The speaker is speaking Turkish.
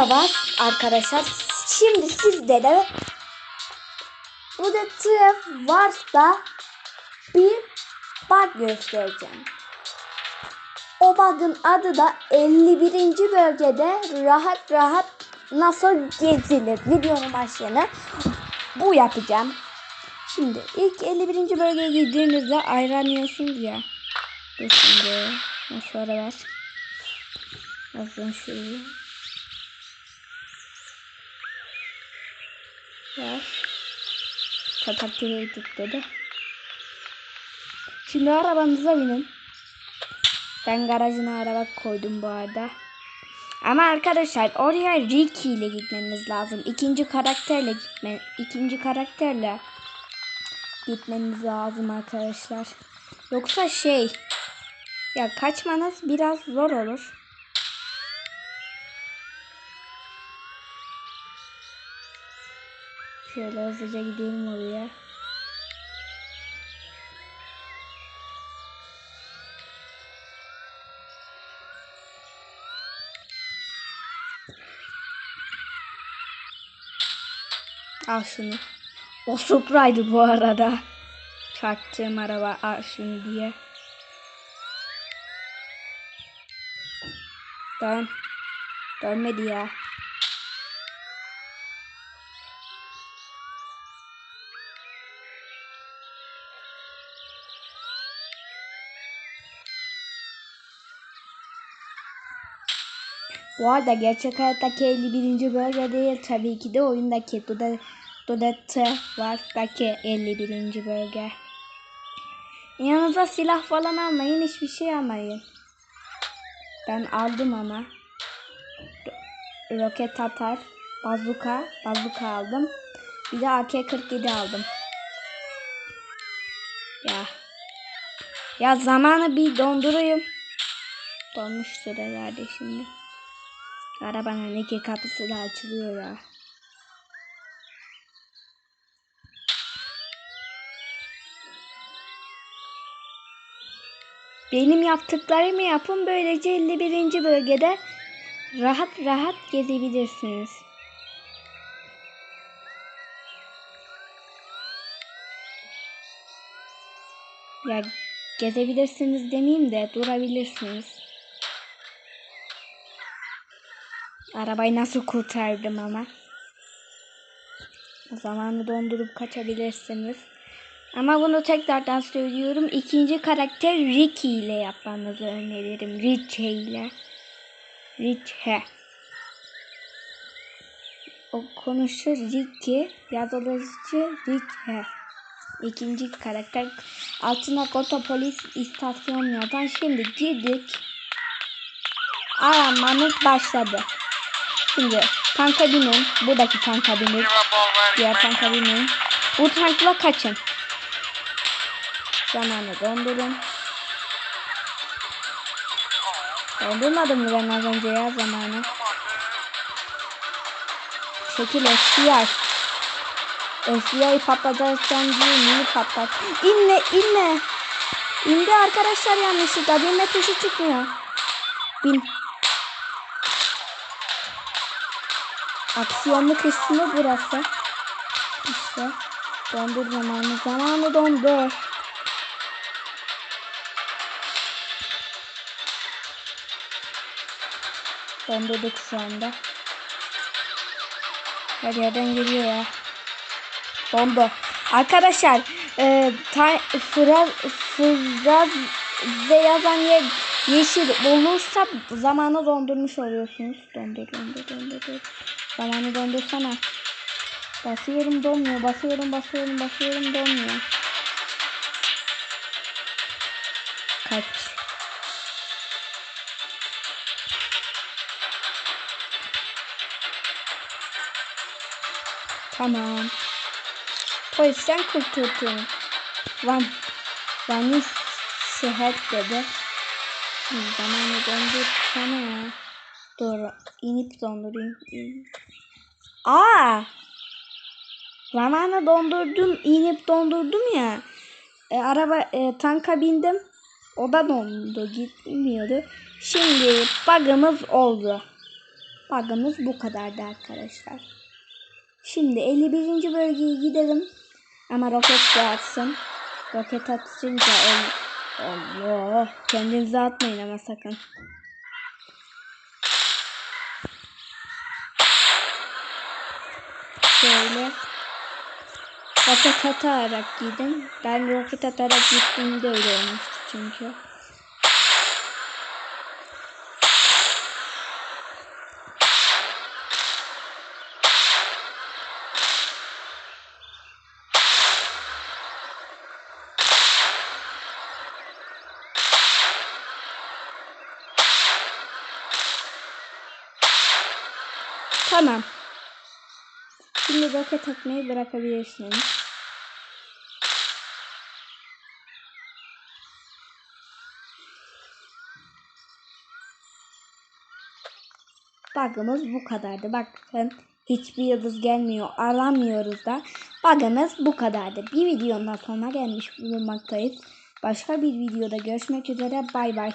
Merhaba arkadaşlar. Şimdi sizlere burada TF varsa bir bug göstereceğim. O bug'ın adı da 51. bölgede rahat rahat nasıl gezilir. Videonun başlığını bu yapacağım. Şimdi ilk 51. bölgeye girdiğinizde ayrılıyorsunuz ya. Dur şimdi. Şöyle bas. Yazın şuraya. Var. Kapatıyor dedi. Şimdi arabanıza binin. Ben garajına araba koydum bu arada. Ama arkadaşlar oraya Ricky ile gitmeniz lazım. İkinci karakterle gitme, ikinci karakterle gitmeniz lazım arkadaşlar. Yoksa şey ya kaçmanız biraz zor olur. Şöyle hızlıca gidelim oraya. Al şunu. O Supra'ydı bu arada. Çarptığım araba al şunu diye. Dön. Dönmedi ya. Bu arada gerçek hayattaki 51. bölge değil tabii ki de oyundaki Duda, Dudette War'daki 51. bölge. Yanınıza silah falan almayın hiçbir şey almayın. Ben aldım ama. Ro- Roket atar, bazuka, bazuka aldım. Bir de AK-47 aldım. Ya. Ya zamanı bir dondurayım. Donmuştur herhalde şimdi. Arabanın iki kapısı da açılıyor ya. Benim yaptıklarımı yapın böylece 51. bölgede rahat rahat gezebilirsiniz. Ya gezebilirsiniz demeyeyim de durabilirsiniz. Arabayı nasıl kurtardım ama. Zamanı dondurup kaçabilirsiniz. Ama bunu tekrardan söylüyorum. İkinci karakter Ricky ile yapmanızı öneririm. Richie ile. Richie. O konuşur Ricky. Yazılıcı Richie. İkinci karakter. Altına Kota Polis istasyon yazan. Şimdi girdik. Aramamız başladı. Şimdi tanka binin. Buradaki tanka binin. Diğer tanka binin. Bu tankla kaçın. Zamanı dondurun. Dondurmadım mı ben az önce ya zamanı? Şekil FBI. FBI patlatırsan diye niye patlat? İnme inme. İndi arkadaşlar yanlışlıkla. Binme tuşu çıkmıyor. Bin. Aksiyonlu kısmı burası. İşte. Dondur zamanı. Zamanı dondur. Dondurduk şu anda. Her yerden geliyor ya. Dondu. Arkadaşlar e, ta, fıraz, fıraz ve yazan yer yeşil olursa zamanı dondurmuş oluyorsunuz. Dondur dondur dondur. dondur. Zamanı dondursana. Basıyorum donmuyor. Basıyorum basıyorum basıyorum donmuyor. Kaç. Tamam. Polisten kurtuldum. Van. Van'ı şehir dedi. Zamanı dondursana ya. Dur. inip dondurayım. Aa! Zamanı dondurdum. inip dondurdum ya. E, araba e, tanka bindim. O da dondu. Gitmiyordu. Şimdi bug'ımız oldu. Bug'ımız bu kadardı arkadaşlar. Şimdi 51. bölgeye gidelim. Ama roket atsın. Roket atınca Allah kendinize atmayın ama sakın. Şöyle roket atarak gidin. Ben roket atarak gittiğimde öyle olmuştu çünkü. Tamam. Şimdi roket atmayı bırakabilirsiniz. Bug'ımız bu kadardı. Bakın hiçbir yıldız gelmiyor. Aramıyoruz da. Bug'ımız bu kadardı. Bir videonun sonuna gelmiş bulunmaktayız. Başka bir videoda görüşmek üzere. Bay bay.